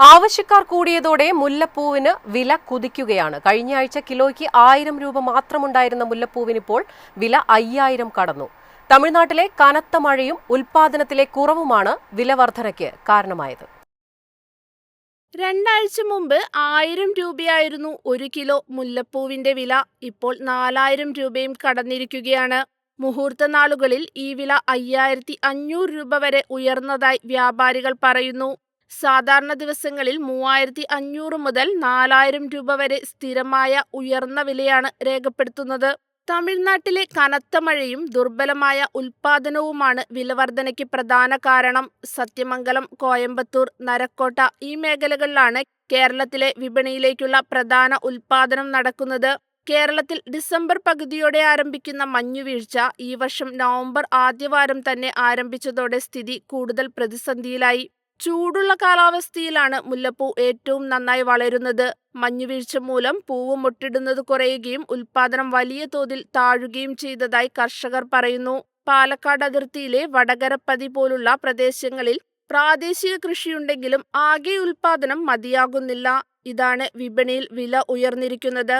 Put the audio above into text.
ആവശ്യക്കാർ കൂടിയതോടെ മുല്ലപ്പൂവിന് വില കുതിക്കുകയാണ്. കഴിഞ്ഞ ആഴ്ച കിലോയ്ക്ക് ആയിരം രൂപ മാത്രമുണ്ടായിരുന്ന മുല്ലപ്പൂവിനിപ്പോൾ വില അയ്യായിരം കടന്നു. തമിഴ്നാട്ടിലെ കനത്ത മഴയും ഉൽപാദനത്തിലെ കുറവുമാണ് വില വർധനയ്ക്ക് കാരണമായത്. രണ്ടാഴ്ച മുമ്പ് ആയിരം രൂപയായിരുന്നു ഒരു കിലോ മുല്ലപ്പൂവിന്റെ വില. ഇപ്പോൾ നാലായിരം രൂപയും കടന്നിരിക്കുകയാണ്. മുഹൂർത്ത നാളുകളിൽ ഈ വില അയ്യായിരത്തി അഞ്ഞൂറ് രൂപ വരെ ഉയർന്നതായി വ്യാപാരികൾ പറയുന്നു. സാധാരണ ദിവസങ്ങളിൽ മൂവായിരത്തി അഞ്ഞൂറ് മുതൽ നാലായിരം രൂപ വരെ സ്ഥിരമായ ഉയർന്ന വിലയാണ് രേഖപ്പെടുത്തുന്നത്. തമിഴ്നാട്ടിലെ കനത്ത മഴയും ദുർബലമായ ഉൽപാദനവുമാണ് വിലവർധനയ്ക്ക് പ്രധാന കാരണം. സത്യമംഗലം കോയമ്പത്തൂർ നരക്കോട്ട ഈ മേഖലകളിലാണ് കേരളത്തിലെ വിപണിയിലേക്കുള്ള പ്രധാന ഉൽപാദനം നടക്കുന്നത്. കേരളത്തിൽ ഡിസംബർ പകുതിയോടെ ആരംഭിക്കുന്ന മഞ്ഞുവീഴ്ച ഈ വർഷം നവംബർ ആദ്യവാരം തന്നെ ആരംഭിച്ചതോടെ സ്ഥിതി കൂടുതൽ പ്രതിസന്ധിയിലായി. ചൂടുള്ള കാലാവസ്ഥയിലാണ് മുല്ലപ്പൂ ഏറ്റവും നന്നായി വളരുന്നത്. മഞ്ഞുവീഴ്ച മൂലം പൂവ് മുട്ടിടുന്നത് കുറയുകയും ഉൽപാദനം വലിയ തോതിൽ താഴുകയും ചെയ്തതായി കർഷകർ പറയുന്നു. പാലക്കാട് അതിർത്തിയിലെ വടകരപ്പതി പോലുള്ള പ്രദേശങ്ങളിൽ പ്രാദേശിക കൃഷിയുണ്ടെങ്കിലും ആകെ ഉൽപാദനം മതിയാകുന്നില്ല. ഇതാണ് വിപണിയിൽ വില ഉയർന്നിരിക്കുന്നത്.